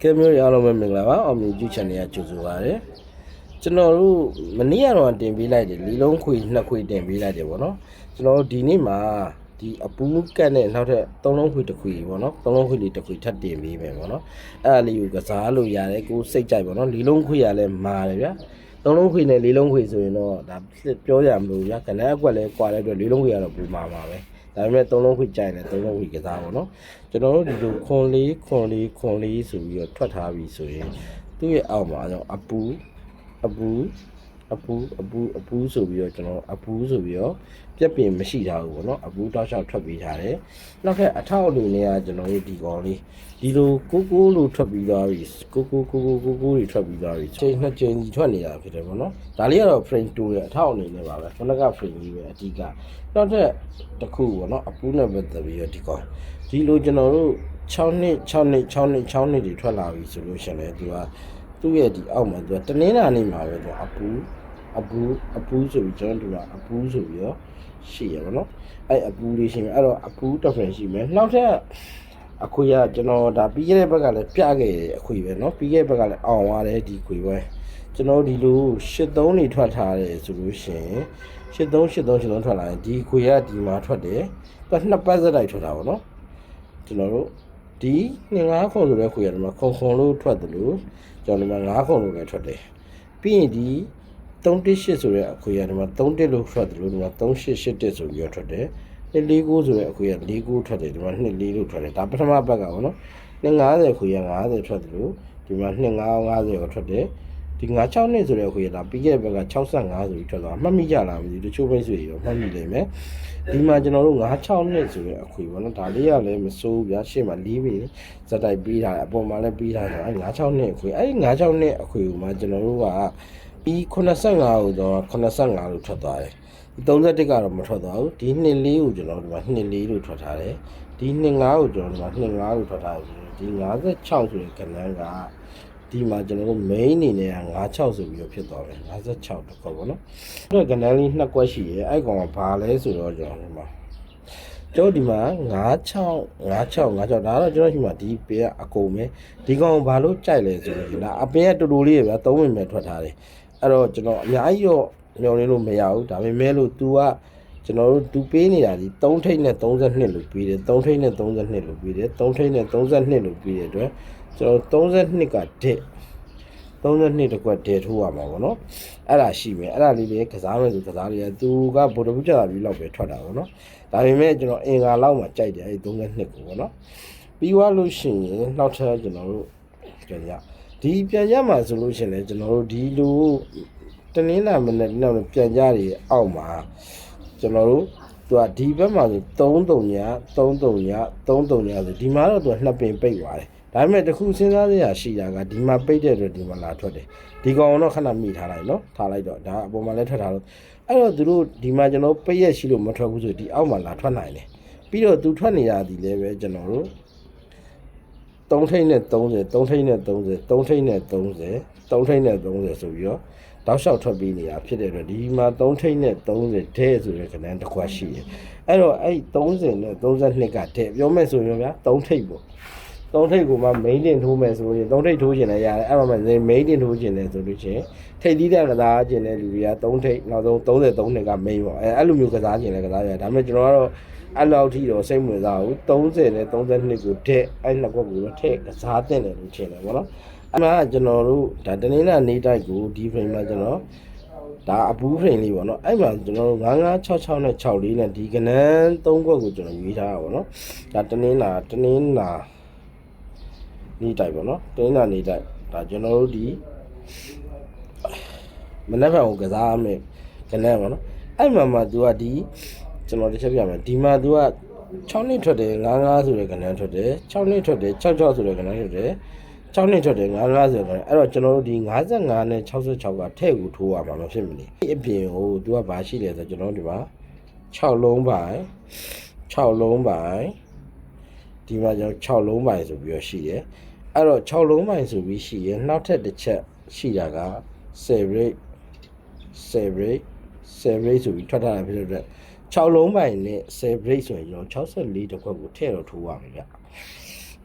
ကဲမျိုးရအားလုံးပဲမင်္ဂလာပါအောင်မြင်ကျူး channel ကကြိုဆိုပါရစေကျွန်တော်တို့မနေ့ကတော့တင်ပေးလိုက်တယ်လီလုံးခွေနှစ်ခွေတင်ပေးလိုက်တယ်ဗောနော်ကျွန်တော်တို့ဒီနေ့မှာဒီအပူးကတ်နဲ့နောက်ထပ်သုံးလုံးခွေတစ်ခွေဗောနော်သုံးလုံးခွေလေးတစ်ခွေထပ်တင်ပေးမယ်ဗောနော်အဲ့ဒါလေးကိုကစားလို့ရတယ်ကိုစိတ်ကြိုက်ဗောနော်လီလုံးခွေရလဲမာတယ်ဗျာသုံးလုံးခွေနဲ့လေးလုံးခွေဆိုရင်တော့ဒါပြောရမလို့ဗျာခဏအကွက်လဲကွာတဲ့အတွက်လေးလုံးခွေကတော့ပူမာပါပဲ ဒါပေမဲ့သုံးလုံးခွေကြိုက်တယ်သုံးလုံးခွေကစားဗောနော်ကျွန်တော်တို့ဒီလိုခွန်လေးခွန်လေးခွန်လေးဆိုပြီးတော့ထွက်ထားပြီဆိုရင်သူ့ရဲ့အောက်မှာတော့အပူအပူ အပူအပူအပူဆိုပြီးတော့ကျွန်တော်အပူဆိုပြီးတော့ပြက်ပင်မရှိတာဘူးပေါ့နော်အပူတောက်လျှောက်ထွက်ပေးထားတယ်နောက်ထပ်အထောက်အနေနဲ့ကကျွန်တော်တို့ဒီကောင်လေးဒီလိုကိုကိုလို့ထွက်ပြီးသွားပြီကိုကိုကိုကိုကိုကိုတွေထွက်ပြီးသွားပြီချိန်နှစ်ချိန်ကြီးထွက်နေတာဖြစ်တယ်ပေါ့နော်ဒါလေးကတော့ frame 2ရဲ့အထောက်အနေနဲ့ပါပဲခဏက frame ကြီးပဲအဓိကနောက်ထပ်တစ်ခုပေါ့နော်အပူနဲ့ပတ်သက်ပြီးတော့ဒီကောင်ဒီလိုကျွန်တော်တို့6နှစ်6နှစ်6နှစ်6နှစ်တွေထွက်လာပြီဆိုလို့ရှိရင်လည်းသူကသူ့ရဲ့ဒီအောက်မှာသူကတနင်္လာနေ့မှာပဲသူအပူ အပူအပူဆိုပြီးကျွန်တော်တို့ကအပူဆိုပြီးတော့ရှိရပါတော့အဲ့အပူလေးရှိမယ်အဲ့တော့အပူတစ်ဖက်ရှိမယ်နောက်ထပ်အခွေကကျွန်တော်ဒါပြီးခဲ့တဲ့ဘက်ကလည်းပြခဲ့တယ်အခွေပဲเนาะပြီးခဲ့တဲ့ဘက်ကလည်းအောင်သွားတယ်ဒီခွေပဲကျွန်တော်ဒီလို83နေထွက်ထားတယ်ဆိုလို့ရှိရင်83 83 83ထွက်လာရင်ဒီခွေကဒီမှာထွက်တယ်သူကနှစ်ပတ်စက်လိုက်ထွက်တာပေါ့เนาะကျွန်တော်တို့ဒီ25ခုဆိုတဲ့ခွေရတယ်မှာခုံခုံလို့ထွက်တယ်လို့ကျွန်တော်ဒီမှာ5ခုလို့လည်းထွက်တယ်ပြီးရင်ဒီ 318ဆိုတဲ့အခွေရတယ်မှာ31လို့ထွက်တယ်လို့ဒီမှာ3881ဆိုပြီးတော့ထွက်တယ်249ဆိုတဲ့အခွေက49ထွက်တယ်ဒီမှာ24လို့ထွက်တယ်ဒါပထမဘက်ကပေါ့နော်250ခွေက50ထွက်တယ်လို့ဒီမှာ250ကိုထွက်တယ်ဒီ96နှစ်ဆိုတဲ့ခွေကဒါပြီးခဲ့တဲ့ဘက်က65ဆိုပြီးထွက်သွားမှတ်မိကြလားမသိဘူးတချို့မိတ်ဆွေတွေတော့မှတ်မိလိမ့်မယ်ဒီမှာကျွန်တော်တို့96နှစ်ဆိုတဲ့အခွေပေါ့နော်ဒါလေးကလည်းမစိုးဘူးဗျာရှေ့မှာ၄ပေဇက်တိုက်ပေးထားတယ်အပေါ်မှာလည်းပေးထားတယ်အဲ96နှစ်အခွေအဲဒီ96နှစ်အခွေကိုမှကျွန်တော်တို့က ဒီ85ကိုတော့85လို့ထွက်သွားတယ်ဒီ31ကတော့မထွက်သွားဘူးဒီ24ကိုကျွန်တော်တို့က24လို့ထွက်ထားတယ်ဒီ25ကိုကျွန်တော်တို့က25လို့ထွက်ထားတယ်ဒီ56ဆိုတဲ့ကဏ္ဍကဒီမှာကျွန်တော်တို့ main အနေနဲ့က56ဆိုပြီးတော့ဖြစ်သွားတယ်56တခေါက်ပေါ့နော်အဲ့တော့ကဏ္ဍလေးနှစ်ကွက်ရှိရဲအဲ့ကောင်ကဘာလဲဆိုတော့ကျွန်တော်ဒီမှာကျွန်တော်ဒီမှာ96 96 96ဒါတော့ကျွန်တော်ဒီမှာဒီပေကအကုန်ပဲဒီကောင်ဘာလို့ကြိုက်လဲဆိုတော့ဒါအပင်ကတူတူလေးပဲသုံးဝင်ပဲထွက်ထားတယ် အဲ့တော့ကျွန်တော်အများကြီးတော့ညှော်နေလို့မရဘူးဒါပေမဲ့လို့ तू ကကျွန်တော်တို့တူပေးနေတာဒီ3ထိပ်နဲ့32လို့ပေးတယ်3ထိပ်နဲ့32လို့ပေးတယ်3ထိပ်နဲ့32လို့ပေးတဲ့အတွက်ကျွန်တော်32ကဒက်32တကွက်ဒက်ထိုးရမှာပေါ့နော်အဲ့ဒါရှိမယ်အဲ့ဒါလေးလည်းကစားမယ်ဆိုကစားလေးရသူကဗိုလ်တပူကြတာပြီးလောက်ပဲထွက်တာပေါ့နော်ဒါပေမဲ့ကျွန်တော်အင်္ဂါလောက်မှကြိုက်တယ်အဲ့32ကိုပေါ့နော်ပြီးသွားလို့ရှိရင်နောက်ထပ်ကျွန်တော်တို့ပြန်ရ ဒီပြန်ရမှာဆိုလို့ရှိရင်လည်းကျွန်တော်တို့ဒီလိုတနင်္လာမနေ့နောက်ပြန်ကြရအောက်မှာကျွန်တော်တို့သူကဒီဘက်မှာဆို33ည33ည33ညဆိုဒီမှာတော့သူကနှစ်ပင်ပိတ်သွားတယ်ဒါပေမဲ့တခုစဉ်းစားရရရှိတာကဒီမှာပိတ်တဲ့အတွက်ဒီမှာလာထွက်တယ်ဒီကောင်တော့ခဏမိထားလိုက်နော်ထားလိုက်တော့ဒါအပေါ်မှာလည်းထွက်ထားလို့အဲ့တော့သူတို့ဒီမှာကျွန်တော်ပိတ်ရက်ရှိလို့မထွက်ဘူးဆိုဒီအောက်မှာလာထွက်နိုင်တယ်ပြီးတော့သူထွက်နေရသည်လည်းပဲကျွန်တော်တို့ 3ထိပ်နဲ့30 3ထိပ်နဲ့30 3ထိပ်နဲ့30 3ထိပ်နဲ့30ဆိုပြီးတော့တောက်လျှောက်ထွက်ပြီးနေတာဖြစ်တဲ့အတွက်ဒီမှာ3ထိပ်နဲ့30ဒဲဆိုတဲ့ခဏတစ်ခွက်ရှိတယ်အဲ့တော့အဲ့30နဲ့32ကဒဲပြောမဲ့ဆိုရင်ဗျာ3ထိပ်ပေါ့ 3ထိပ်ကိုမှ main တင်ထိုးမယ်ဆိုရင်3ထိပ်ထိုးခြင်းလည်းရတယ်အဲ့မှာမှ main တင်ထိုးခြင်းလည်းဆိုလို့ချင်းထိပ်သီးတဲ့ကစားခြင်းတဲ့လူတွေက3ထိပ်နောက်ဆုံး33နှစ်က main ပေါ့အဲ့အဲ့လိုမျိုးကစားခြင်းလည်းကစားရတယ်ဒါပေမဲ့ကျွန်တော်ကတော့အဲ့လောက်ထိတော့စိတ်မဝင်စားဘူး30နဲ့32ကိုဒဲအဲ့နှစ်ခွက်ကိုတော့ထည့်ကစားတဲ့တယ်လို့ထင်တယ်ပေါ့နော်အဲ့မှာကျွန်တော်တို့ဒါတနင်္လာနေ့တိုက်ကိုဒီ frame မှာကျွန်တော်ဒါအပူး frame လေးပေါ့နော်အဲ့မှာကျွန်တော်တို့9966နဲ့6လေးနဲ့ဒီကနန်း3ခွက်ကိုကျွန်တော်ရွေးထားတာပေါ့နော်ဒါတနင်္လာတနင်္လာ နေ့တိုက်ပေါ့နော်တနင်္လာနေ့တိုက်ဒါကျွန်တော်တို့ဒီမနေ့ကကိုကစားမယ်ကနန်းပေါ့နော်အဲ့မှာမှ तू ကဒီကျွန်တော်တစ်ချက်ပြမယ်ဒီမှာ तू က6နှစ်ထွက်တယ်55ဆိုတဲ့ကနန်းထွက်တယ်6နှစ်ထွက်တယ်66ဆိုတဲ့ကနန်းထွက်တယ်6နှစ်ထွက်တယ်55ဆိုတဲ့အဲ့တော့ကျွန်တော်တို့ဒီ55နဲ့66ကထဲ့ကိုထိုးရမှာမဖြစ်မနေအပြင်ဟို तू ကဘာရှိလဲဆိုတော့ကျွန်တော်တို့ဒီမှာ6လုံးပိုင်6လုံးပိုင်ဒီမှာကျွန်တော်6လုံးပိုင်ဆိုပြီးတော့ရှိတယ် အဲ့တော့6လုံးပိုင်ဆိုပြီးရှိရင်နောက်ထပ်တစ်ချက်ရှိတာက separate separate separate ဆိုပြီးထွက်ထားတာဖြစ်တဲ့အတွက်6လုံးပိုင်နဲ့10 break ဆိုရင်ကျွန်တော်64တစ်ခွက်ကိုထည့်တော့ထိုးရမယ်ဗျ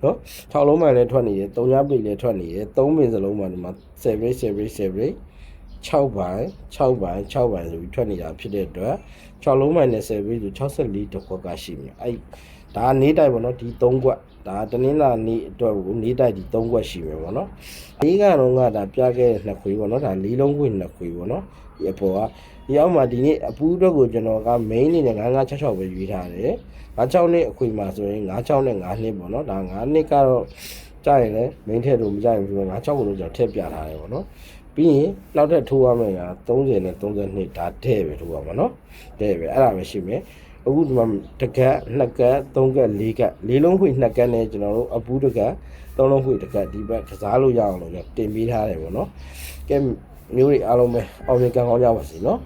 နော်6လုံးမှန်လည်းထွက်နေတယ်3ညပိတ်လည်းထွက်နေတယ်3ပင်စလုံးမှဒီမှာ7 7 7 6ပိုင်း6ပိုင်း6ပိုင်းဆိုပြီးထွက်နေတာဖြစ်တဲ့အတွက်6လုံးမှန်နဲ့7ပြီးဆို64တစ်ခွက်ကရှိမယ်အဲ့ဒါကနေတိုက်ပေါ့နော်ဒီ3ခွက်ဒါတနင်္လာနေ့အတွက်ကိုနေတိုက်ဒီ3ခွက်ရှိမယ်ပေါ့နော်ဒီကတော့ကဒါပြခဲ့တဲ့နှစ်ခွေပေါ့နော်ဒါလေးလုံးခွေနှစ်ခွေပေါ့နော်ဒီအပေါ်ကဒီအောက်မှာဒီနေ့အပူအတွက်ကိုကျွန်တော်က main အနေနဲ့9966ပဲရွေးထားတယ်96နှစ်အခွေမှာဆိုရင်96နဲ့9နှစ်ပေါ့နော်ဒါ9နှစ်ကတော့ကြာရင်လည်း main ထည့်လို့မကြရင်ဘူး96ကိုတော့ကျွန်တော်ထည့်ပြထားတယ်ပေါ့နော် ပြီးရင်နောက်ထပ်ထိုးရမယ်က30နဲ့32ဒါတဲ့ပဲထိုးရမှာနော်တဲ့ပဲအဲ့ဒါပဲရှိမယ်အခုဒီမှာတစ်ကက်နှစ်ကက်သုံးကက်လေးကက်လေးလုံးခွေနှစ်ကက်နဲ့ကျွန်တော်တို့အပူးတစ်ကက်သုံးလုံးခွေတစ်ကက်ဒီဘက်ကစားလို့ရအောင်လို့တင်ပေးထားတယ်ပေါ့နော်ကဲမျိုးတွေအားလုံးပဲအောင်မြင်ကံကောင်းကြပါစေနော်